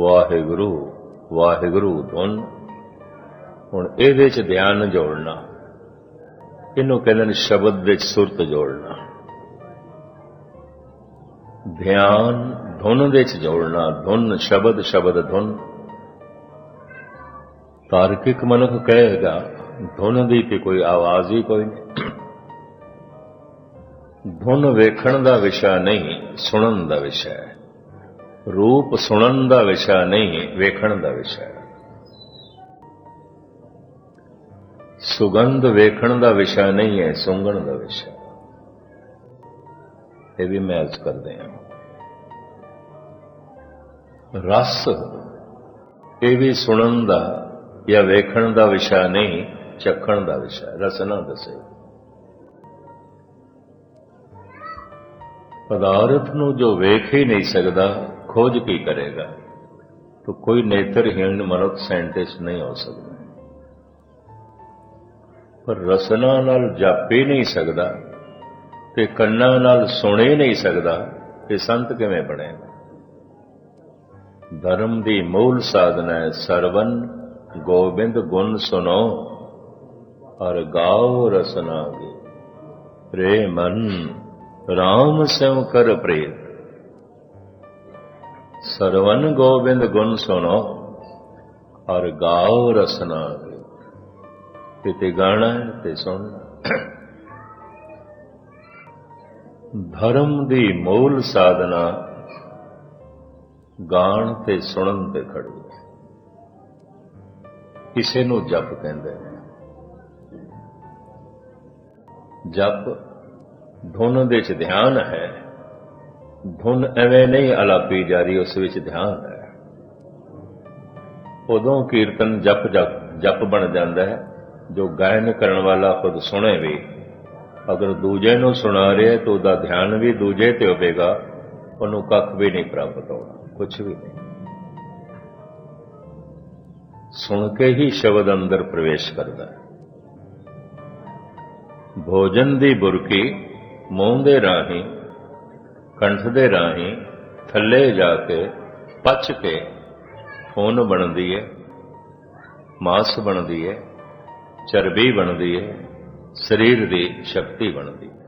ਵਾਹਿਗੁਰੂ ਵਾਹਿਗੁਰੂ ਧੁਨ। ਹੁਣ ਇਹਦੇ ਚ ਧਿਆਨ ਜੋੜਨਾ। ਇਹਨੂੰ ਕਹਿੰਦੇ ਨੇ ਸ਼ਬਦ ਵਿੱਚ ਸੁਰਤ ਜੋੜਨਾ। ਧਿਆਨ ਧੁਨ ਦੇ ਚ ਜੋੜਨਾ। ਧੁਨ, ਸ਼ਬਦ ਸ਼ਬਦ ਧੁਨ। ਤਾਰਕਿਕ ਮਨੁੱਖ ਕਹੇਗਾ, ਧੁਨ ਦੀ ਤੇ ਕੋਈ ਆਵਾਜ਼ ਹੀ ਕੋਈ ਨਹੀਂ। ਧੁਨ ਵੇਖਣ ਦਾ ਵਿਸ਼ਾ ਨਹੀਂ, ਸੁਣਨ ਦਾ ਵਿਸ਼ਾ ਹੈ। ਰੂਪ ਸੁਣਨ ਦਾ ਵਿਸ਼ਾ ਨਹੀਂ, ਵੇਖਣ ਦਾ ਵਿਸ਼ਾ ਹੈ। ਸੁਗੰਧ ਵੇਖਣ ਦਾ ਵਿਸ਼ਾ ਨਹੀਂ ਹੈ, ਸੁੰਘਣ ਦਾ ਵਿਸ਼ਾ ਇਹ ਵੀ ਮੈਚ ਕਰਦੇ ਹਾਂ। ਰਸ, ਇਹ ਵੀ ਸੁਣਨ ਦਾ ਜਾਂ ਵੇਖਣ ਦਾ ਵਿਸ਼ਾ ਨਹੀਂ, ਚੱਖਣ ਦਾ ਵਿਸ਼ਾ ਰਸਨਾ ਦੱਸੇ। ਪਦਾਰਥ ਨੂੰ ਜੋ ਵੇਖ ਹੀ ਨਹੀਂ ਸਕਦਾ ਖੋਜ ਕੀ ਕਰੇਗਾ? ਤਾਂ ਕੋਈ ਨੇਤਰਹੀਣ ਮਨੁੱਖ ਸਾਇੰਟਿਸਟ ਨਹੀਂ ਹੋ ਸਕਦਾ। ਪਰ ਰਸਨਾ ਨਾਲ ਜਾਪੇ ਨਹੀਂ ਸਕਦਾ ਤੇ ਕੰਨਾਂ ਨਾਲ ਸੁਣੇ ਨਹੀਂ ਸਕਦਾ ਤੇ ਸੰਤ ਕਿਵੇਂ ਬਣੇਗਾ? ਧਰਮ ਦੀ ਮੂਲ ਸਾਧਨਾ ਹੈ ਸਰਵਨ, ਗੋਬਿੰਦ ਗੁਣ ਸੁਣੋ ਔਰ ਗਾਓ ਰਸਨਾ ਕੀ ਰੇ ਮਨ RAM ਸਿਉ ਕਰ ਪ੍ਰੇਤ। ਸਰਵਨ ਗੋਬਿੰਦ ਗੁਣ ਸੁਣੋ ਔਰ ਗਾਓ ਰਸਨਾ ਕੀ ਕਿਤੇ ਗਾਣਾ ਤੇ ਸੁਣਨਾ ਧਰਮ ਦੀ ਮੂਲ ਸਾਧਨਾ, ਗਾਣ ਤੇ ਸੁਣਨ ਤੇ ਖੜੂ। ਕਿਸੇ ਨੂੰ ਜਪ ਕਹਿੰਦੇ ਨੇ। ਜਪ ਧੁਨ ਦੇ ਚ ਧਿਆਨ ਹੈ। ਧੁਨ ਐਵੇਂ ਨਹੀਂ ਅਲਾਪੀ ਜਾ ਰਹੀ, ਉਸ ਵਿੱਚ ਧਿਆਨ ਹੈ। ਉਦੋਂ ਕੀਰਤਨ ਜਪ ਜਪ ਜਪ ਬਣ ਜਾਂਦਾ ਹੈ। ਜੋ ਗਾਇਨ ਕਰਨ ਵਾਲਾ ਖੁਦ ਸੁਣੇ ਵੀ, ਅਗਰ ਦੂਜੇ ਨੂੰ ਸੁਣਾ ਰਿਹਾ ਤਾਂ ਉਹਦਾ ਧਿਆਨ ਵੀ ਦੂਜੇ ਤੇ ਹੋਵੇਗਾ, ਉਹਨੂੰ ਕੱਖ ਵੀ ਨਹੀਂ ਪ੍ਰਾਪਤ ਹੋਣਾ ਕੁਝ ਵੀ ਨਹੀਂ। ਸੁਣ ਕੇ ਹੀ ਸ਼ਬਦ ਅੰਦਰ ਪ੍ਰਵੇਸ਼ ਕਰਦਾ ਹੈ। ਭੋਜਨ ਦੀ ਬੁਰਕੀ ਮੂੰਹ ਦੇ ਰਾਹੀਂ ਕੰਠ ਦੇ ਰਾਹੀਂ ਥੱਲੇ ਜਾ ਕੇ ਪਚ ਕੇ ਖੂਨ ਬਣਦੀ ਹੈ ਮਾਸ ਬਣਦੀ ਹੈ ਚਰਬੀ ਬਣਦੀ ਹੈ ਸਰੀਰ ਦੀ ਸ਼ਕਤੀ ਬਣਦੀ ਹੈ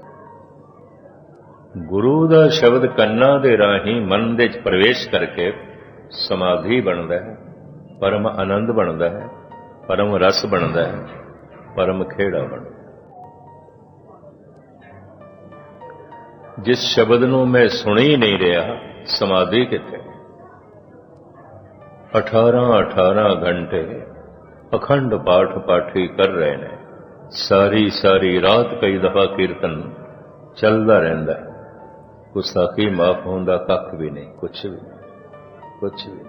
ਗੁਰੂ ਦਾ ਸ਼ਬਦ ਕੰਨਾਂ ਦੇ ਰਾਹੀਂ ਮਨ ਦੇ ਵਿੱਚ ਪ੍ਰਵੇਸ਼ ਕਰਕੇ ਸਮਾਧੀ ਬਣਦਾ ਹੈ, ਪਰਮ ਆਨੰਦ ਬਣਦਾ ਹੈ, ਪਰਮ ਰਸ ਬਣਦਾ ਹੈ, ਪਰਮ ਖੇੜਾ ਬਣਦਾ ਜਿਸ ਸ਼ਬਦ ਨੂੰ ਮੈਂ ਸੁਣੀ ਨਹੀਂ ਰਿਹਾ, ਸਮਾਧੀ ਕਿੱਥੇ? 18 18 ਘੰਟੇ ਅਖੰਡ ਪਾਠ ਪਾਠੀ ਕਰ ਰਹੇ ਨੇ। ਸਾਰੀ ਸਾਰੀ ਰਾਤ ਕਈ ਦਫਾ ਕੀਰਤਨ ਚੱਲਦਾ ਰਹਿੰਦਾ ਗੁਸਤਾਖੀ ਮਾਫ ਹੋਣ ਦਾ ਕੱਖ ਵੀ ਨਹੀਂ, ਕੁਛ ਵੀ ਕੁਛ ਵੀ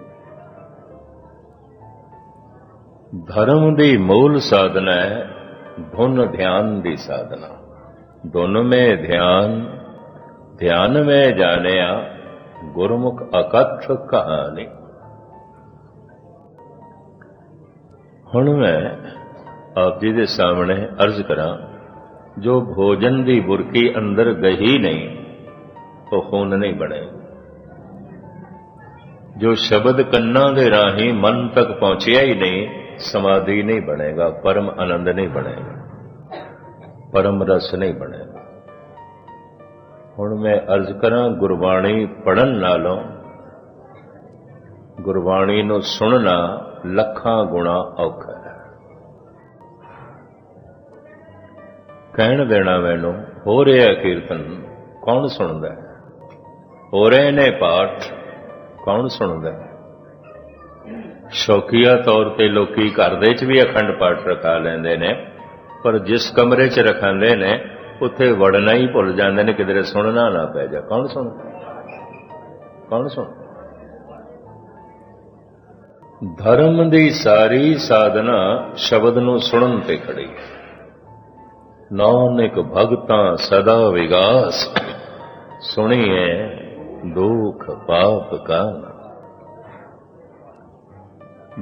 ਧਰਮ ਦੀ ਮੂਲ ਸਾਧਨਾ ਹੈ, ਧੁਨ ਧਿਆਨ ਦੀ ਸਾਧਨਾ। ਦੋਨੋਂ ਮੇ ਧਿਆਨ ਧਿਆਨ ਵਿੱਚ ਜਾਣਿਆ, ਗੁਰਮੁਖ ਅਕਥ ਕਹਾਣੀ। ਹੁਣ ਮੈਂ ਆਪ ਜੀ ਦੇ ਸਾਹਮਣੇ ਅਰਜ਼ ਕਰਾਂ, ਜੋ ਭੋਜਨ ਦੀ ਬੁਰਕੀ ਅੰਦਰ ਗਈ ਨਹੀਂ, ਉਹ ਖੂਨ ਨਹੀਂ ਬਣੇ। ਜੋ ਸ਼ਬਦ ਕੰਨਾਂ ਦੇ ਰਾਹੀਂ ਮਨ ਤੱਕ ਪਹੁੰਚਿਆ ਹੀ ਨਹੀਂ, ਸਮਾਧੀ ਨਹੀਂ ਬਣੇਗਾ, ਪਰਮ ਆਨੰਦ ਨਹੀਂ ਬਣੇਗਾ। ਪਰਮ ਰਸ ਨਹੀਂ ਬਣੇਗਾ। ਹੁਣ ਮੈਂ ਅਰਜ਼ ਕਰਾਂ ਗੁਰਬਾਣੀ ਪੜਨ ਨਾਲੋਂ ਗੁਰਬਾਣੀ ਨੂੰ ਸੁਣਨਾ ਲੱਖਾਂ ਗੁਣਾ ਔਖਾ ਹੈ। ਕਹਿਣ ਦੇਣਾ ਮੈਨੂੰ, ਹੋ ਰਿਹਾ ਕੀਰਤਨ, ਕੌਣ ਸੁਣਦਾ ਹੈ? ਹੋ ਰਹੇ ਨੇ ਪਾਠ, ਕੌਣ ਸੁਣਦਾ ਹੈ? ਸ਼ੌਕੀਆ ਤੌਰ ਤੇ ਲੋਕੀ ਘਰ ਦੇ ਵਿੱਚ ਵੀ ਅਖੰਡ ਪਾਠ ਰਖਾ ਲੈਂਦੇ ਨੇ, ਪਰ ਜਿਸ ਕਮਰੇ 'ਚ ਰਖਾਉਂਦੇ ਨੇ ਉੱਥੇ ਵੜਨਾ ਹੀ ਭੁੱਲ ਜਾਂਦੇ ਨੇ, ਕਿਧਰੇ ਸੁਣਨਾ ਨਾ ਪੈ ਜਾ। ਕੌਣ ਸੁਣ? ਕੌਣ ਸੁਣ? ਧਰਮ ਦੀ ਸਾਰੀ ਸਾਧਨਾ ਸ਼ਬਦ ਨੂੰ ਸੁਣਨ ਤੇ ਖੜੀ ਹੈ। ਨਾਨਕ ਭਗਤਾਂ ਸਦਾ ਵਿਗਾਸ। ਸੁਣੀ ਹੈ, ਦੁਖ ਪਾਪ ਕਾ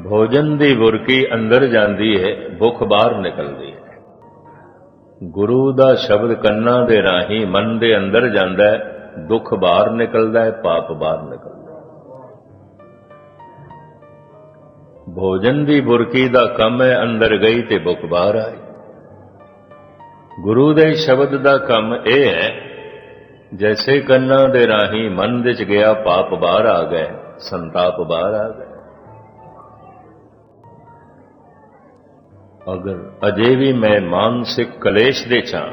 ਭੋਜਨ ਦੀ ਬੁਰਕੀ ਅੰਦਰ ਜਾਂਦੀ ਹੈ, ਭੁੱਖ ਬਾਹਰ ਨਿਕਲਦੀ ਹੈ। ਗੁਰੂ ਦਾ ਸ਼ਬਦ ਕੰਨਾਂ ਦੇ ਰਾਹੀਂ ਮਨ ਦੇ ਅੰਦਰ ਜਾਂਦਾ ਹੈ, ਦੁੱਖ ਬਾਹਰ ਨਿਕਲਦਾ ਹੈ, ਪਾਪ ਬਾਹਰ ਨਿਕਲਦਾ ਭੋਜਨ ਦੀ ਬੁਰਕੀ ਦਾ ਕੰਮ ਹੈ, ਅੰਦਰ ਗਈ ਤੇ ਬੁੱਕ ਬਾਹਰ ਆਈ। ਗੁਰੂ ਦੇ ਸ਼ਬਦ ਦਾ ਕੰਮ ਇਹ ਹੈ, ਜੈਸੇ ਕੰਨਾਂ ਦੇ ਰਾਹੀਂ ਮਨ ਵਿੱਚ ਗਿਆ, ਪਾਪ ਬਾਹਰ ਆ ਗਏ, ਸੰਤਾਪ ਬਾਹਰ ਆ ਗਏ। ਅਗਰ ਅਜੇ ਵੀ ਮੈਂ ਮਾਨਸਿਕ ਕਲੇਸ਼ ਦੇ ਚਾਂ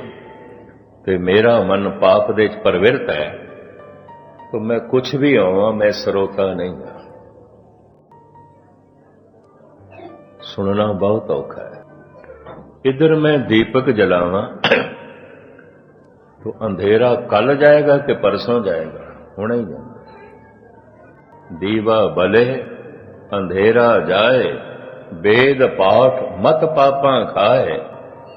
ਤੇ ਮੇਰਾ ਮਨ ਪਾਪ ਦੇ ਪਰਵਿਰਤ ਹੈ, ਤਾਂ ਮੈਂ ਕੁਝ ਵੀ ਹੋਵਾਂ ਮੈਂ ਸਰੋਤਾ ਨਹੀਂ ਹਾਂ। ਸੁਣਨਾ ਬਹੁਤ ਔਖਾ ਹੈ। ਇਧਰ ਮੈਂ ਦੀਪਕ ਜਲਾਵਾਂ, ਤੋ ਅੰਧੇਰਾ ਕੱਲ ਜਾਏਗਾ ਕਿ ਪਰਸੋਂ ਜਾਏਗਾ, ਹੁਣੇ ਹੀ ਜਾਏਗਾ ਦੀਵਾ ਬਲੇ, ਅੰਧੇਰਾ ਜਾਏ ਵੇਦ ਪਾਠ ਮਤ ਪਾਪਾਂ ਖਾਏ।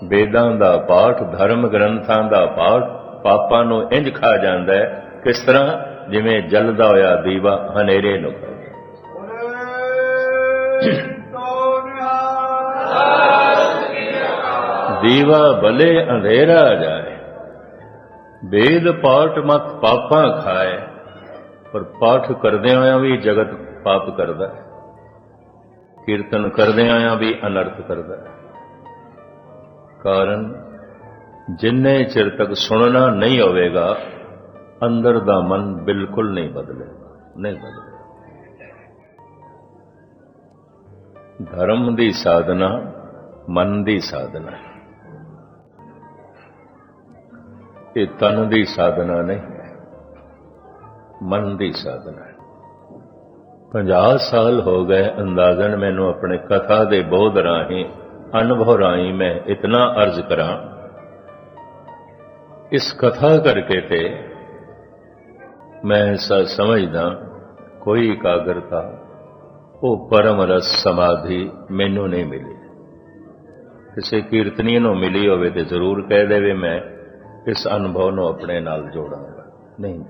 ਵੇਦਾਂ ਦਾ ਪਾਠ, ਧਰਮ ਗ੍ਰੰਥਾਂ ਦਾ ਪਾਠ, ਪਾਪਾਂ ਨੂੰ ਇੰਜ ਖਾ ਜਾਂਦਾ ਹੈ, ਕਿਸ ਤਰ੍ਹਾਂ? ਜਿਵੇਂ ਜਲਦਾ ਹੋਇਆ ਦੀਵਾ ਹਨੇਰੇ ਨੂੰ ਦੀਵਾ ਭਲੇ ਅੰਧੇਰਾ ਜਾਏ। ਵੇਦ ਪਾਠ ਮਤ ਪਾਪਾਂ ਖਾਏ। ਪਰ ਪਾਠ ਕਰਦੇ ਹੋਇਆ ਵੀ ਜਗਤ ਪਾਪ ਕਰਦਾ ਹੈ। ਕੀਰਤਨ ਕਰਦਿਆਂ ਹੋਇਆਂ ਵੀ ਅਨਰਥ ਕਰਦਾ ਹੈ। ਕਾਰਨ, ਜਿੰਨੇ ਚਿਰ ਤੱਕ ਸੁਣਨਾ ਨਹੀਂ ਹੋਵੇਗਾ, ਅੰਦਰ ਦਾ ਮਨ ਬਿਲਕੁਲ ਨਹੀਂ ਬਦਲੇਗਾ ਨਹੀਂ ਬਦਲੇਗਾ ਧਰਮ ਦੀ ਸਾਧਨਾ, ਮਨ ਦੀ ਸਾਧਨਾ। ਹੈ ਇਹ ਤਨ ਦੀ ਸਾਧਨਾ ਨਹੀਂ ਹੈ ਮਨ ਦੀ ਸਾਧਨਾ ਹੈ। 50 ਸਾਲ ਹੋ ਗਏ ਅੰਦਾਜ਼ਨ ਮੈਨੂੰ ਆਪਣੇ ਕਥਾ ਦੇ ਬੋਧ ਰਾਹੀਂ, ਅਨੁਭਵ ਰਾਹੀਂ ਮੈਂ ਇਤਨਾ ਅਰਜ਼ ਕਰਾਂ। ਇਸ ਕਥਾ ਕਰਕੇ ਤੇ ਮੈਂ ਐਸਾ ਸਮਝਦਾ, ਕੋਈ ਇਕਾਗਰਤਾ, ਉਹ ਪਰਮ ਰਸ ਸਮਾਧੀ ਮੈਨੂੰ ਨਹੀਂ ਮਿਲੀ। ਕਿਸੇ ਕੀਰਤਨੀ ਨੂੰ ਮਿਲੀ ਹੋਵੇ ਤੇ ਜ਼ਰੂਰ ਕਹਿ ਦੇਵੇ ਮੈਂ, ਇਸ ਅਨੁਭਵ ਨੂੰ ਆਪਣੇ ਨਾਲ ਜੋੜਾਂਗਾ। ਨਹੀਂ।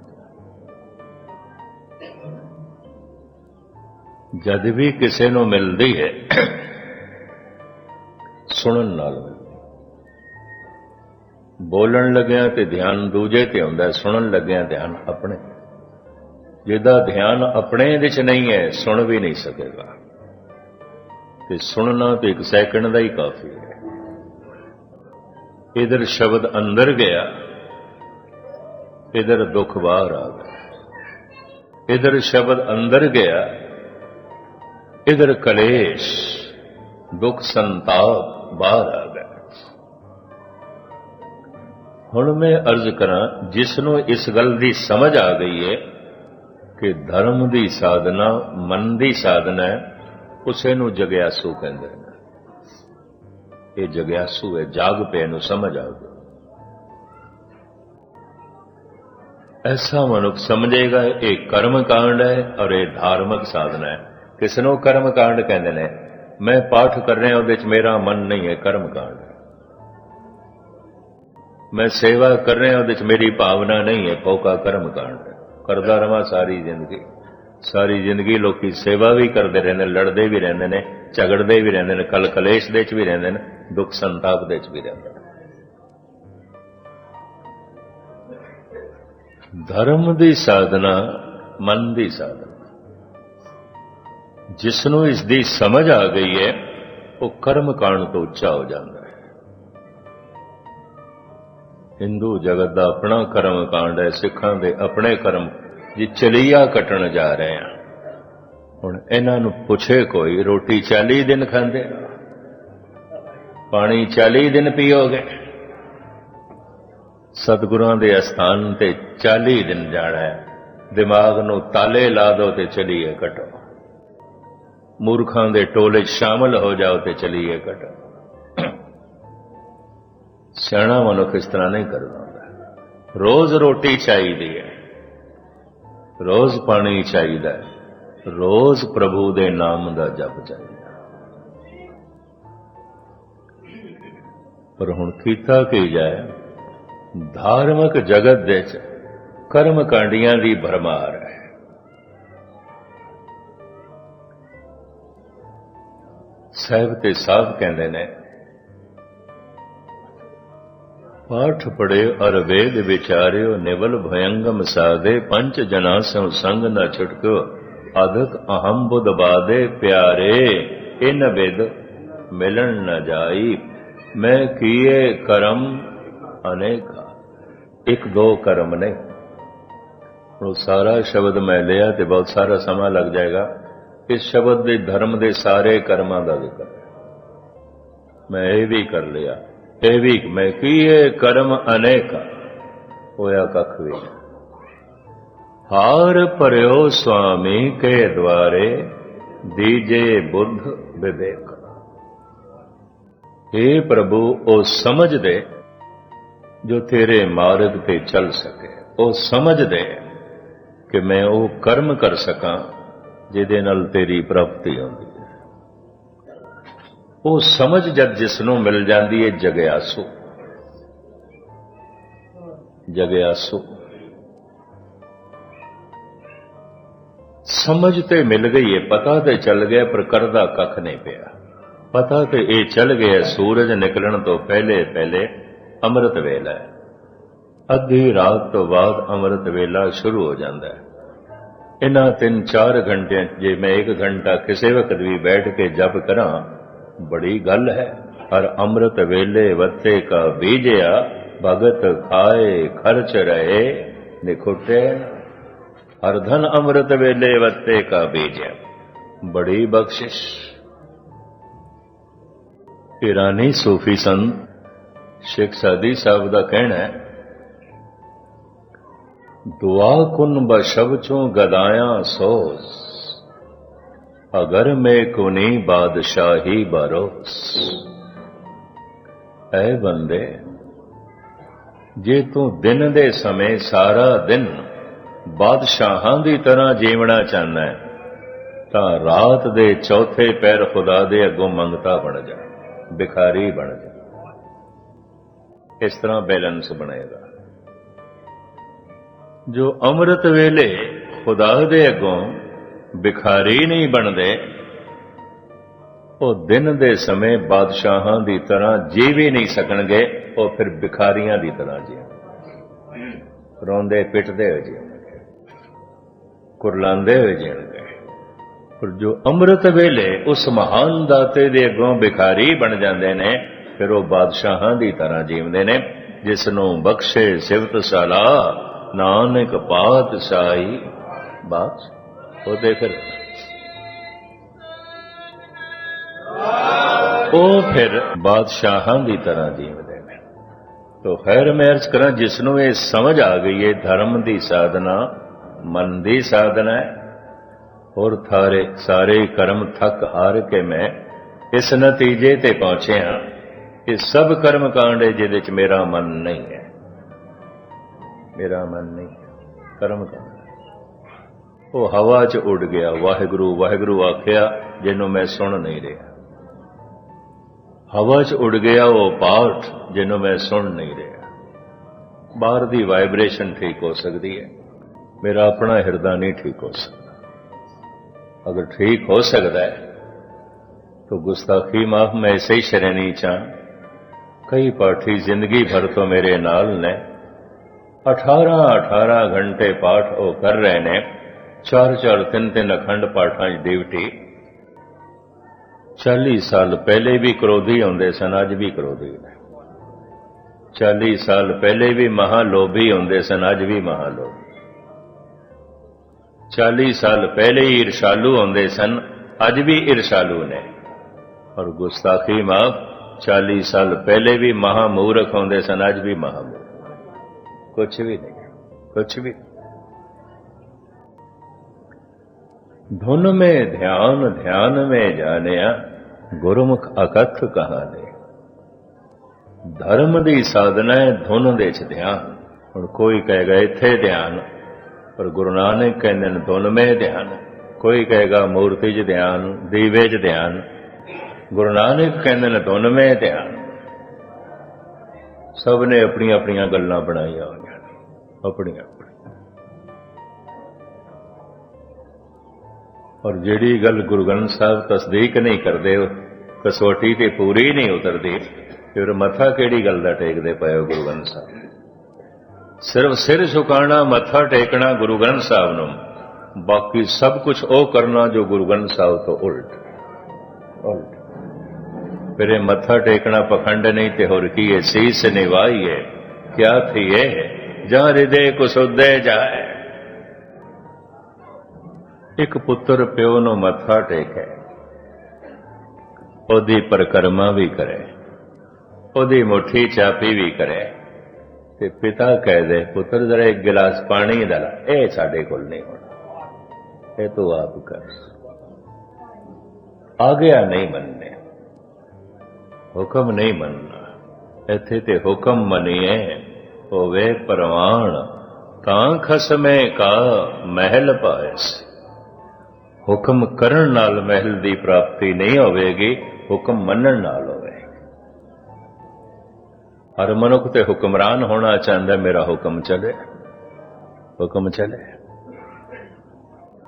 ਜਦ ਵੀ ਕਿਸੇ ਨੂੰ ਮਿਲਦੀ ਹੈ, ਸੁਣਨ ਨਾਲ ਮਿਲਦੀ ਬੋਲਣ ਲੱਗਿਆ ਤੇ ਧਿਆਨ ਦੂਜੇ ਤੇ ਹੁੰਦਾ ਸੁਣਨ ਲੱਗਿਆ ਧਿਆਨ ਆਪਣੇ। ਜਿਹਦਾ ਧਿਆਨ ਆਪਣੇ ਵਿੱਚ ਨਹੀਂ ਹੈ, ਸੁਣ ਵੀ ਨਹੀਂ ਸਕੇਗਾ। ਤੇ ਸੁਣਨਾ ਤੇ ਇੱਕ ਸੈਕਿੰਡ ਦਾ ਹੀ ਕਾਫੀ ਹੈ। ਇਧਰ ਸ਼ਬਦ ਅੰਦਰ ਗਿਆ, ਇਧਰ ਦੁੱਖ ਬਾਹਰ ਆ ਗਿਆ। ਇਧਰ ਸ਼ਬਦ ਅੰਦਰ ਗਿਆ ਇਧਰ ਕਲੇਸ਼, ਦੁੱਖ ਸੰਤਾਪ ਬਾਹਰ ਆ ਗਏ ਹੁਣ ਮੈਂ ਅਰਜ਼ ਕਰਾਂ ਜਿਸ ਨੂੰ ਇਸ ਗੱਲ ਦੀ ਸਮਝ ਆ ਗਈ ਹੈ ਕਿ ਧਰਮ ਦੀ ਸਾਧਨਾ, ਮਨ ਦੀ ਸਾਧਨਾ ਹੈ, ਉਸੇ ਨੂੰ ਜਗਿਆਸੂ ਕਹਿੰਦੇ ਨੇ। ਇਹ ਜਗਿਆਸੂ ਹੈ, ਜਾਗ ਪਏ ਨੂੰ ਸਮਝ ਆ ਗਿਆ ਐਸਾ ਮਨੁੱਖ ਸਮਝੇਗਾ, ਇਹ ਕਰਮ ਕਾਂਡ ਹੈ ਔਰ ਇਹ ਧਾਰਮਿਕ ਸਾਧਨਾ ਹੈ। ਕਿਸ ਨੂੰ ਕਰਮ ਕਾਂਡ ਕਹਿੰਦੇ ਨੇ, ਮੈਂ ਪਾਠ ਕਰ ਰਿਹਾ ਉਹਦੇ ਵਿੱਚ ਮੇਰਾ ਮਨ ਨਹੀਂ ਹੈ ਕਰਮ ਕਾਂਡ। ਮੈਂ ਸੇਵਾ ਕਰ ਰਿਹਾ ਉਹਦੇ ਵਿੱਚ ਮੇਰੀ ਭਾਵਨਾ ਨਹੀਂ ਹੈ ਪੌਕਾ ਕਰਮ ਕਾਂਡ। ਕਰਦਾ ਰਵਾਂ ਸਾਰੀ ਜ਼ਿੰਦਗੀ। ਸਾਰੀ ਜ਼ਿੰਦਗੀ ਲੋਕੀ ਸੇਵਾ ਵੀ ਕਰਦੇ ਰਹਿੰਦੇ ਲੜਦੇ ਵੀ ਰਹਿੰਦੇ ਨੇ, ਝਗੜਦੇ ਵੀ ਰਹਿੰਦੇ ਨੇ, ਕਲ ਕਲੇਸ਼ ਦੇ ਵਿੱਚ ਵੀ ਰਹਿੰਦੇ ਨੇ, ਦੁੱਖ ਸੰਤਾਪ ਦੇ ਵਿੱਚ ਵੀ ਰਹਿੰਦੇ ਨੇ। ਧਰਮ ਦੀ ਸਾਧਨਾ, ਮਨ ਦੀ ਸਾਧਨਾ। ਜਿਸ ਨੂੰ ਇਸ ਦੀ ਸਮਝ ਆ ਗਈ ਹੈ, ਉਹ ਕਰਮ ਕਾਂਡ ਤੋਂ ਉੱਚਾ ਹੋ ਜਾਂਦਾ ਹੈ। ਹਿੰਦੂ ਜਗਤ ਦਾ ਆਪਣਾ ਕਰਮ ਕਾਂਡ ਹੈ, ਸਿੱਖਾਂ ਦੇ ਆਪਣੇ ਕਰਮ ਜੇ ਚਲੀਆ ਕੱਟਣ ਜਾ ਰਹੇ ਆ ਹੁਣ ਇਹਨਾਂ ਨੂੰ ਪੁੱਛੇ ਕੋਈ, ਰੋਟੀ 40 ਦਿਨ ਖਾਂਦੇ ਪਾਣੀ 40 ਦਿਨ ਪੀਓਗੇ? ਸਤਿਗੁਰਾਂ ਦੇ ਅਸਥਾਨ ਤੇ 40 ਦਿਨ ਜਾਣਾ ਹੈ। ਦਿਮਾਗ ਨੂੰ ਤਾਲੇ ਲਾ ਦੋ ਤੇ ਚਲੀਏ ਕਟੋ ਮੂਰਖਾਂ ਦੇ ਟੋਲੇ 'ਚ ਸ਼ਾਮਲ ਹੋ ਜਾਓ ਤੇ ਚਲੀਏ ਘਟ। ਸਿਆਣਾ ਮਨੁੱਖ ਇਸ ਤਰ੍ਹਾਂ ਨਹੀਂ ਕਰਦਾ ਹੁੰਦਾ। ਰੋਜ਼ ਰੋਟੀ ਚਾਹੀਦੀ ਹੈ। ਰੋਜ਼ ਪਾਣੀ ਚਾਹੀਦਾ ਹੈ। ਰੋਜ਼ ਪ੍ਰਭੂ ਦੇ ਨਾਮ ਦਾ ਜਪ ਚਾਹੀਦਾ। ਪਰ ਹੁਣ ਕੀਤਾ ਕੀ ਜਾਏ? ਧਾਰਮਿਕ ਜਗਤ ਦੇ ਚ ਕਰਮ ਕਾਂਡੀਆਂ ਦੀ ਭਰਮਾਰ ਹੈ। ਸਾਹਿਬ ਤੇ ਸਾਧ ਕਹਿੰਦੇ ਨੇ, ਪਾਠ ਪੜੇ ਅਰ ਵੇਦ ਵਿਚਾਰਿਓ, ਨਿਵਲ ਭਯੰਗਮ ਸਾਦੇ ਪੰਜ ਜਨਾ ਸੰ ਸੰਗ ਨਾ ਛੁਟਕੋ, ਅਧਕ ਅਹੰ ਬੁਧ ਬਾਦੇ ਪਿਆਰੇ, ਇਨ ਵਿਦ ਮਿਲਣ ਨਾ ਜਾਈ, ਮੈਂ ਕੀਏ ਕਰਮ ਅਨੇਕਾ, ਇੱਕ ਦੋ ਕਰਮ ਨਹੀਂ ਉਹ ਸਾਰਾ ਸ਼ਬਦ ਮੈਂ ਲਿਆ ਤੇ ਬਹੁਤ ਸਾਰਾ ਸਮਾਂ ਲੱਗ ਜਾਏਗਾ। ਇਸ ਸ਼ਬਦ ਦੇ ਧਰਮ ਦੇ ਸਾਰੇ ਕਰਮਾਂ ਦਾ ਜ਼ਿਕਰ ਮੈਂ ਇਹ ਵੀ ਕਰ ਲਿਆ, ਇਹ ਵੀ ਮੈਂ ਕੀਏ ਕਰਮ ਅਨੇਕਾ ਹੋਇਆ ਕੱਖ ਵੀ ਹਾਰ ਭਰਿਓ ਸੁਆਮੀ ਕੇ ਦਵਾਰੇ ਦੀਜੇ ਬੁੱਧ ਵਿਵੇਕ। हे ਪ੍ਰਭੂ, ਉਹ ਸਮਝ ਦੇ ਜੋ ਤੇਰੇ ਮਾਰਗ ਤੇ ਚੱਲ ਸਕੇ। ਉਹ ਸਮਝ ਦੇ ਕਿ ਮੈਂ ਉਹ ਕਰਮ ਕਰ ਸਕਾਂ ਜਿਹਦੇ ਨਾਲ ਤੇਰੀ ਪ੍ਰਾਪਤੀ ਹੁੰਦੀ ਹੈ। ਉਹ ਸਮਝ ਜਦ ਜਿਸ ਨੂੰ ਮਿਲ ਜਾਂਦੀ ਹੈ ਜਗਿਆਸੂ ਜਗਿਆਸੂ ਸਮਝ ਤੇ ਮਿਲ ਗਈ ਹੈ ਪਤਾ ਤੇ ਚੱਲ ਗਿਆ, ਪਰ ਕਰਦਾ ਕੱਖ ਨਹੀਂ ਪਿਆ। ਪਤਾ ਤੇ ਇਹ ਚੱਲ ਗਿਆ, ਸੂਰਜ ਨਿਕਲਣ ਤੋਂ ਪਹਿਲੇ ਪਹਿਲੇ ਅੰਮ੍ਰਿਤ ਵੇਲਾ ਹੈ। ਅੱਧੀ ਰਾਤ ਤੋਂ ਬਾਅਦ ਅੰਮ੍ਰਿਤ ਵੇਲਾ ਸ਼ੁਰੂ ਹੋ ਜਾਂਦਾ ਹੈ। ਇਹਨਾਂ 3-4 ਘੰਟਿਆਂ ਜੇ ਮੈਂ 1 ਘੰਟਾ ਕਿਸੇ ਵਕਤ ਵੀ ਬੈਠ ਕੇ ਜਪ ਕਰਾਂ, ਬੜੀ ਗੱਲ ਹੈ। ਹਰ ਅੰਮ੍ਰਿਤ ਵੇਲੇ ਵੱਤੇ ਕਾ ਬੀਜਿਆ, ਭਗਤ ਖਾਏ, ਖਰਚ ਰਹੇ, ਨਿਖੁਟੇ। ਹਰ ਧਨ ਅੰਮ੍ਰਿਤ ਵੇਲੇ ਵੱਤੇ ਕਾ ਬੀਜਿਆ, ਬੜੀ ਬਖਸ਼ਿਸ਼। ਇਰਾਨੀ ਸੂਫੀ ਸੰਤ ਸ਼ੇਖ ਸਾਦੀ ਸਾਹਿਬ ਦਾ ਕਹਿਣਾ ਹੈ ਦੁਆ ਕੁਨ ਬਸ਼ਬਚੋਂ ਗਦਾਇਆ ਸੋਸ। ਅਗਰ ਮੈਂ ਕੁਨੀ ਬਾਦਸ਼ਾਹੀ ਬਰੋਸ। ਐ ਬੰਦੇ, ਜੇ ਤੂੰ ਦਿਨ ਦੇ ਸਮੇਂ ਸਾਰਾ ਦਿਨ ਬਾਦਸ਼ਾਹਾਂ ਦੀ ਤਰ੍ਹਾਂ ਜੀਵਣਾ ਚਾਹੁੰਦਾ ਹੈ, ਤਾਂ ਰਾਤ ਦੇ ਚੌਥੇ ਪੈਰ ਖੁਦਾ ਦੇ ਅੱਗੋਂ ਮੰਗਤਾ ਬਣ ਜਾ ਬਿਖਾਰੀ ਬਣ ਜਾ। ਇਸ ਤਰ੍ਹਾਂ ਬੈਲੈਂਸ ਬਣੇਗਾ। ਜੋ ਅੰਮ੍ਰਿਤ ਵੇਲੇ ਖੁਦਾ ਦੇ ਅੱਗੋਂ ਬਿਖਾਰੀ ਨਹੀਂ ਬਣਦੇ, ਉਹ ਦਿਨ ਦੇ ਸਮੇਂ ਬਾਦਸ਼ਾਹਾਂ ਦੀ ਤਰ੍ਹਾਂ ਜੀ ਵੀ ਨਹੀਂ ਸਕਣਗੇ, ਉਹ ਫਿਰ ਬਿਖਾਰੀਆਂ ਦੀ ਤਰ੍ਹਾਂ ਜੀ ਰੋਂਦੇ ਪਿੱਟਦੇ ਹੋ ਜੀਣਗੇ ਕੁਰਲਾਉਂਦੇ ਹੋਏ ਜੀਣਗੇ ਪਰ ਜੋ ਅੰਮ੍ਰਿਤ ਵੇਲੇ ਉਸ ਮਹਾਨ ਦਾਤੇ ਦੇ ਅੱਗੋਂ ਬਿਖਾਰੀ ਬਣ ਜਾਂਦੇ ਨੇ, ਫਿਰ ਉਹ ਬਾਦਸ਼ਾਹਾਂ ਦੀ ਤਰ੍ਹਾਂ ਜੀਵਦੇ ਨੇ, ਜਿਸ ਨੂੰ ਬਖਸ਼ੇ ਸਿਫਤ ਸਲਾ ਨਾਨਕ ਪਾਤਸ਼ਾਹੀ ਬਾਤ, ਉਹਦੇ ਫਿਰ ਉਹ ਫਿਰ ਬਾਦਸ਼ਾਹਾਂ ਦੀ ਤਰ੍ਹਾਂ ਜੀਵਦੇ ਨੇ। ਤੋ ਖੈਰ ਮੈਂ ਅਰਜ਼ ਕਰਾਂ, ਜਿਸ ਨੂੰ ਇਹ ਸਮਝ ਆ ਗਈ ਹੈ ਧਰਮ ਦੀ ਸਾਧਨਾ, ਮਨ ਦੀ ਸਾਧਨਾ ਹੈ। ਹੋਰ ਥਾਰੇ ਸਾਰੇ ਕਰਮ ਥੱਕ ਹਾਰ ਕੇ ਮੈਂ ਇਸ ਨਤੀਜੇ ਤੇ ਪਹੁੰਚਿਆ। ਕਿ ਸਭ ਕਰਮ ਕਾਂਡ ਹੈ, ਜਿਹਦੇ ਚ ਮੇਰਾ ਮਨ ਨਹੀਂ ਹੈ। ਮੇਰਾ ਮਨ ਨਹੀਂ ਹੈ ਕਰਮ ਕਾਂਡ ਉਹ ਹਵਾ 'ਚ ਉੱਡ ਗਿਆ ਵਾਹਿਗੁਰੂ ਵਾਹਿਗੁਰੂ ਆਖਿਆ ਜਿਹਨੂੰ ਮੈਂ ਸੁਣ ਨਹੀਂ ਰਿਹਾ ਹਵਾ 'ਚ ਉੱਡ ਗਿਆ ਉਹ ਪਾਠ ਜਿਹਨੂੰ ਮੈਂ ਸੁਣ ਨਹੀਂ ਰਿਹਾ ਬਾਹਰ ਦੀ ਵਾਈਬ੍ਰੇਸ਼ਨ ਠੀਕ ਹੋ ਸਕਦੀ ਹੈ ਮੇਰਾ ਆਪਣਾ ਹਿਰਦਾ ਨਹੀਂ ਠੀਕ ਹੋ ਸਕਦਾ ਅਗਰ ਠੀਕ ਹੋ ਸਕਦਾ ਹੈ तो गुस्ताखी माफ मैं ऐसे ही शरणी चाह कई पाठी जिंदगी भर तो मेरे नाल ने 18-18 ਘੰਟੇ ਪਾਠ ਉਹ ਕਰ ਰਹੇ ਨੇ। ਚਾਰ ਚਾਰ ਤਿੰਨ ਤਿੰਨ ਅਖੰਡ ਪਾਠਾਂ ਦੀ ਡਿਊਟੀ। 40 ਸਾਲ ਪਹਿਲੇ ਵੀ ਕਰੋਧੀ ਹੁੰਦੇ ਸਨ, ਅੱਜ ਵੀ ਕਰੋਧੀ ਨੇ। 40 ਸਾਲ ਪਹਿਲੇ ਵੀ ਮਹਾ ਲੋਭੀ ਹੁੰਦੇ ਸਨ, ਅੱਜ ਵੀ ਮਹਾ ਲੋਭੀ 40 ਸਾਲ ਪਹਿਲੇ ਹੀ ਇਰਸ਼ਾਲੂ ਹੁੰਦੇ ਸਨ, ਅੱਜ ਵੀ ਇਰਸ਼ਾਲੂ ਨੇ। ਔਰ ਗੁਸਤਾਖੀ ਮਾਫ 40 ਸਾਲ ਪਹਿਲੇ ਵੀ ਮਹਾ ਮੂਰਖ ਹੁੰਦੇ ਸਨ, ਅੱਜ ਵੀ ਮਹਾ ਮੂਰਖ ਕੁਛ ਵੀ ਨਹੀਂ, ਕੁਛ ਵੀ ਧੁਨ ਮੇ ਧਿਆਨ ਧਿਆਨ ਮੇ ਜਾਣਿਆ, ਗੁਰਮੁਖ ਅਕਥ ਕਹਾਣੇ। ਧਰਮ ਦੀ ਸਾਧਨਾ ਹੈ ਧੁਨ ਦੇ ਚ ਧਿਆਨ। ਹੁਣ ਕੋਈ ਕਹੇਗਾ ਇੱਥੇ ਧਿਆਨ, ਪਰ ਗੁਰੂ ਨਾਨਕ ਕਹਿੰਦੇ ਨੇ ਧੁਨ ਮੇ ਧਿਆਨ। ਕੋਈ ਕਹੇਗਾ ਮੂਰਤੀ 'ਚ ਧਿਆਨ, ਦੀਵੇ 'ਚ ਧਿਆਨ। ਗੁਰੂ ਨਾਨਕ ਕਹਿੰਦੇ ਨੇ ਧੁਨ ਮੇ ਧਿਆਨ। ਸਭ ਨੇ ਆਪਣੀਆਂ ਆਪਣੀਆਂ ਗੱਲਾਂ ਬਣਾਈਆਂ ਹੋਈਆਂ ਨੇ। ਆਪਣੀਆਂ ਔਰ ਜਿਹੜੀ ਗੱਲ ਗੁਰੂ ਗ੍ਰੰਥ ਸਾਹਿਬ ਤਸਦੀਕ ਨਹੀਂ ਕਰਦੇ ਕਸੋਟੀ ਤੇ ਪੂਰੀ ਨਹੀਂ ਉਤਰਦੀ, ਫਿਰ ਮੱਥਾ ਕਿਹੜੀ ਗੱਲ ਦਾ ਟੇਕਦੇ ਪਏ ਹੋ ਗੁਰੂ ਗ੍ਰੰਥ ਸਾਹਿਬ? ਸਿਰਫ ਸਿਰ ਝੁਕਾਣਾ, ਮੱਥਾ ਟੇਕਣਾ ਗੁਰੂ ਗ੍ਰੰਥ ਸਾਹਿਬ ਨੂੰ। ਬਾਕੀ ਸਭ ਕੁਝ ਉਹ ਕਰਨਾ ਜੋ ਗੁਰੂ ਗ੍ਰੰਥ ਸਾਹਿਬ ਤੋਂ ਉਲਟ। ਉਲਟ। ਫਿਰ ਇਹ ਮੱਥਾ ਟੇਕਣਾ ਪਖੰਡ ਨਹੀਂ ਤੇ ਹੋਰ ਕੀ ਹੈ? ਸੀਸ ਨਿਵਾਈਏ ਕਿਆ ਥੀ ਇਹ ਜਾਂ ਹਿਰਦੇ ਕੁਸੁਦੇ ਜਾਏ। ਇੱਕ ਪੁੱਤਰ ਪਿਓ ਨੂੰ ਮੱਥਾ ਟੇਕੇ। ਉਹਦੀ ਪਰਕਰਮਾ ਵੀ ਕਰੇ। ਉਹਦੀ ਮੁੱਠੀ ਚਾਪੀ ਵੀ ਕਰੇ। ਤੇ ਪਿਤਾ ਕਹਿ ਦੇ ਪੁੱਤਰ, ਜਰਾ ਇੱਕ ਗਿਲਾਸ ਪਾਣੀ ਦਾ ਲੈ। ਇਹ ਸਾਡੇ ਕੋਲ ਨਹੀਂ ਹੋਣਾ। ਇਹ ਤੂੰ ਆਪ ਕਰ। ਆ ਗਿਆ ਨਹੀਂ ਮੰਨੇ। ਹੁਕਮ ਨਹੀਂ ਮੰਨਣਾ। ਇੱਥੇ ਤੇ ਹੁਕਮ ਮੰਨੀਏ ਹੋਵੇ ਪ੍ਰਵਾਨ ਤਾਂ ਖਸਮੇ ਕਾ ਮਹਿਲ ਪਾਇਸ ਹੁਕਮ ਕਰਨ ਨਾਲ ਮਹਿਲ ਦੀ ਪ੍ਰਾਪਤੀ ਨਹੀਂ ਹੋਵੇਗੀ, ਹੁਕਮ ਮੰਨਣ ਨਾਲ ਹੋਵੇਗੀ ਹਰ ਮਨੁੱਖ ਤੇ ਹੁਕਮਰਾਨ ਹੋਣਾ ਚਾਹੁੰਦਾ, ਮੇਰਾ ਹੁਕਮ ਚਲੇ। ਹੁਕਮ ਚਲੇ।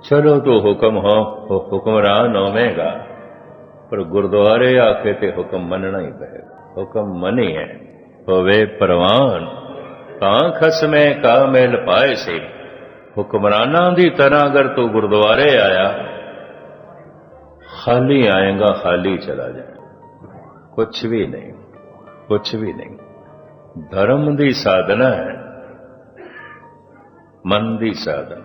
ਚਲੋ ਤੋ ਹੁਕਮ ਹੋ, ਹੁਕਮਰਾਨ ਹੋਵੇਗਾ। ਪਰ ਗੁਰਦੁਆਰੇ ਆ ਕੇ ਤੇ ਹੁਕਮ ਮੰਨਣਾ ਹੀ ਪਏਗਾ। ਹੁਕਮ ਮੰਨੀਏ ਹੋਵੇ ਪ੍ਰਵਾਨ, ਤਾਂ ਖਸਮੇ ਕਾ ਮੇਲ ਪਾਏ ਸੀ। ਹੁਕਮਰਾਨਾਂ ਦੀ ਤਰ੍ਹਾਂ ਅਗਰ ਤੂੰ ਗੁਰਦੁਆਰੇ ਆਇਆ, ਖਾਲੀ ਆਏਗਾ, ਖਾਲੀ ਚਲਾ ਜਾਏ ਕੁਛ ਵੀ ਨਹੀਂ, ਕੁਛ ਵੀ ਨਹੀਂ। ਧਰਮ ਦੀ ਸਾਧਨਾ ਹੈ, ਮਨ ਦੀ ਸਾਧਨਾ।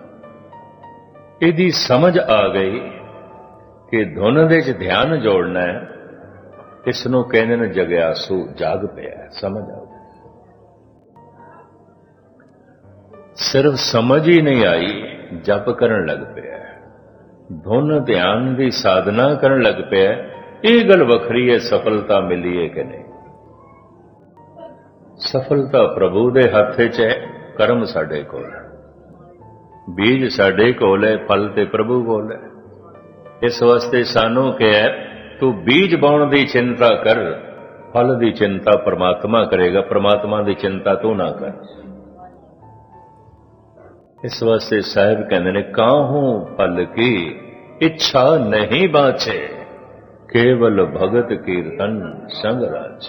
ਇਹਦੀ ਸਮਝ ਆ ਗਈ। ਕਿ ਧੁਨ ਦੇ ਵਿੱਚ ਧਿਆਨ ਜੋੜਨਾ ਹੈ ਇਸ ਨੂੰ ਕਹਿੰਦੇ ਨੇ ਜਗਿਆਸੂ ਜਾਗ ਪਿਆ ਸਮਝ ਆ ਸਿਰਫ ਸਮਝ ਹੀ ਨਹੀਂ ਆਈ, ਜਪ ਕਰਨ ਲੱਗ ਪਿਆ ਧੁਨ ਧਿਆਨ ਦੀ ਸਾਧਨਾ ਕਰਨ ਲੱਗ ਪਿਆ ਇਹ ਗੱਲ ਵੱਖਰੀ ਹੈ, ਸਫਲਤਾ ਮਿਲੀ ਹੈ ਕਿ ਨਹੀਂ? ਸਫਲਤਾ ਪ੍ਰਭੂ ਦੇ ਹੱਥ 'ਚ ਹੈ, ਕਰਮ ਸਾਡੇ ਕੋਲ ਹੈ। ਬੀਜ ਸਾਡੇ ਕੋਲ ਹੈ, ਫਲ ਤੇ ਪ੍ਰਭੂ ਕੋਲ ਹੈ। ਇਸ ਵਾਸਤੇ ਸਾਨੂੰ ਕਿਹਾ, ਤੂੰ ਬੀਜ ਬਾਉਣ ਦੀ ਚਿੰਤਾ ਕਰ, ਫਲ ਦੀ ਚਿੰਤਾ ਪ੍ਰਮਾਤਮਾ ਕਰੇਗਾ, ਪ੍ਰਮਾਤਮਾ ਦੀ ਚਿੰਤਾ ਤੂੰ ਨਾ ਕਰ। ਇਸ ਵਾਸਤੇ ਸਾਹਿਬ ਕਹਿੰਦੇ ਨੇ, ਕਾਹੂ ਫਲ ਕੀ ਇੱਛਾ ਨਹੀਂ ਬਾਚੇ ਕੇਵਲ ਭਗਤ ਕੀਰਤਨ ਸੰਗ ਰਾਜ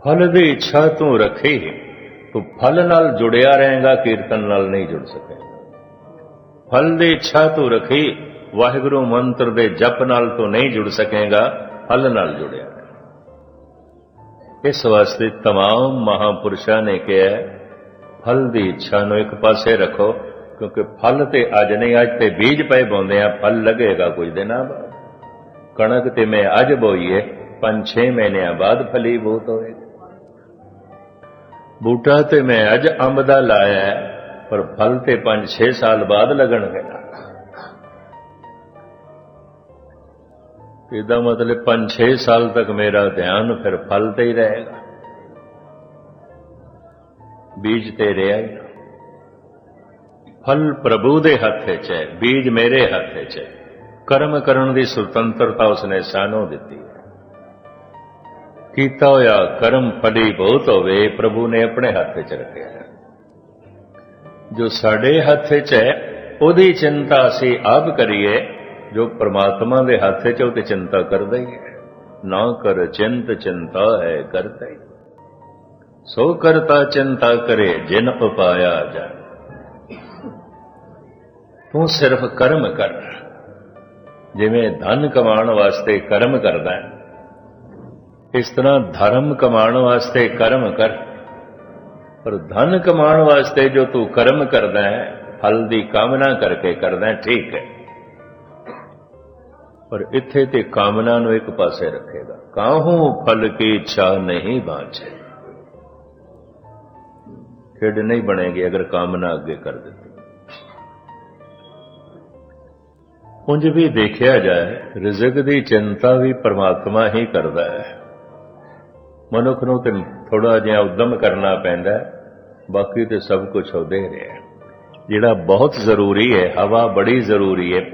ਫਲ ਦੀ ਇੱਛਾ ਤੂੰ ਰੱਖੀ, ਤੂੰ ਫਲ ਨਾਲ ਜੁੜਿਆ ਰਹੇਗਾ, ਕੀਰਤਨ ਨਾਲ ਨਹੀਂ ਜੁੜ ਸਕੇਗਾ ਫਲ ਦੀ ਇੱਛਾ ਤੂੰ ਰੱਖੀ ਵਾਹਿਗੁਰੂ ਮੰਤਰ ਦੇ ਜਪ ਨਾਲ ਤੂੰ ਨਹੀਂ ਜੁੜ ਸਕੇਗਾ ਫਲ ਨਾਲ ਜੁੜਿਆ ਰਹੇ। ਇਸ ਵਾਸਤੇ तमाम ਮਹਾਪੁਰਸ਼ਾਂ ਨੇ ਕਿਹਾ ਫਲ ਦੀ ਇੱਛਾ ਨੂੰ ਇੱਕ ਪਾਸੇ ਰੱਖੋ ਕਿਉਂਕਿ ਫਲ ਤੇ ਅੱਜ ਨਹੀਂ ਅੱਜ ਤੇ ਬੀਜ ਪਏ ਬੋਂਦੇ ਆ ਫਲ ਲੱਗੇਗਾ ਕੁਝ ਦਿਨਾਂ ਬਾਅਦ ਕਣਕ ਤੇ ਮੈਂ ਅੱਜ ਬੋਈਏ 5-6 ਮਹੀਨਿਆਂ ਬਾਅਦ ਫਲੀਭੂਤ ਹੋਏਗਾ ਬੂਟਾ ਤੇ ਮੈਂ ਅੱਜ ਅੰਬ ਦਾ ਲਾਇਆ ਹੈ, ਪਰ ਫਲ ਤੇ 5-6 ਸਾਲ ਬਾਅਦ ਲੱਗਣਗੇ ਇਹਦਾ ਮਤਲਬ 5-6 ਸਾਲ ਤੱਕ ਮੇਰਾ ਧਿਆਨ ਫਿਰ ਫਲ ਤੇ ਹੀ ਰਹੇਗਾ। ਬੀਜ ਤੇ ਰਿਹਾ ਹੀ ਫਲ ਪ੍ਰਭੂ ਦੇ ਹੱਥ 'ਚ ਹੈ, ਬੀਜ ਮੇਰੇ ਹੱਥ 'ਚ ਹੈ। ਕਰਮ ਕਰਨ ਦੀ ਸੁਤੰਤਰਤਾ ਉਸਨੇ ਸਾਨੂੰ ਦਿੱਤੀ ਹੈ। ਕੀਤਾ ਹੋਇਆ ਕਰਮ ਫਲੀ ਬਹੁਤ ਹੋਵੇ, ਪ੍ਰਭੂ ਨੇ ਆਪਣੇ ਹੱਥ 'ਚ ਰੱਖਿਆ ਹੈ। ਜੋ ਸਾਡੇ ਹੱਥ 'ਚ ਹੈ, ਉਹਦੀ ਚਿੰਤਾ ਅਸੀਂ ਆਪ ਕਰੀਏ ਜੋ ਪ੍ਰਮਾਤਮਾ ਦੇ ਹੱਥ 'ਚ ਉਹ ਤੇ ਚਿੰਤਾ ਕਰਦਾ ਹੀ ਹੈ। ਨਾ ਕਰ ਚਿੰਤ, ਚਿੰਤਾ ਹੈ, ਕਰਦਾ ਹੀ। ਸੋ ਕਰਤਾ ਚਿੰਤਾ ਕਰੇ, ਜਿਨ ਉਪਾਇਆ ਜਾ ਤੂੰ ਸਿਰਫ ਕਰਮ ਕਰ ਜਿਵੇਂ ਧਨ ਕਮਾਉਣ ਵਾਸਤੇ ਕਰਮ ਕਰਦਾ ਹੈ, ਇਸ ਤਰ੍ਹਾਂ ਧਰਮ ਕਮਾਉਣ ਵਾਸਤੇ ਕਰਮ ਕਰ। ਪਰ ਧਨ ਕਮਾਉਣ ਵਾਸਤੇ ਜੋ ਤੂੰ ਕਰਮ ਕਰਦਾ ਹੈ, ਫਲ ਦੀ ਕਾਮਨਾ ਕਰਕੇ ਕਰਦਾ ਠੀਕ ਹੈ। ਪਰ ਇੱਥੇ ਤੇ ਕਾਮਨਾ ਨੂੰ ਇੱਕ ਪਾਸੇ ਰੱਖੇਗਾ। ਕਾਹੂ ਫਲ ਕੀ ਇੱਛਾ ਨਹੀਂ ਬਾਝੇ? ਖੇਡ ਨਹੀਂ ਬਣੇਗੀ ਅਗਰ ਕਾਮਨਾ ਅੱਗੇ ਕਰ ਦਿੱਤੀ। ਉਂਝ ਵੀ ਦੇਖਿਆ ਜਾਏ, ਰਿਜ਼ਕ ਦੀ ਚਿੰਤਾ ਵੀ ਪਰਮਾਤਮਾ ਹੀ ਕਰਦਾ ਹੈ। ਮਨੁੱਖ ਨੂੰ ਤੇ ਥੋੜਾ ਜਿਹਾ ਉਦਮ ਕਰਨਾ ਪੈਂਦਾ ਬਾਕੀ ਤੇ ਸਭ ਕੁਝ ਉਹਦੇ ਰਿਹਾ। ਜਿਹੜਾ ਬਹੁਤ ਜ਼ਰੂਰੀ ਹੈ, ਹਵਾ ਬੜੀ ਜ਼ਰੂਰੀ ਹੈ।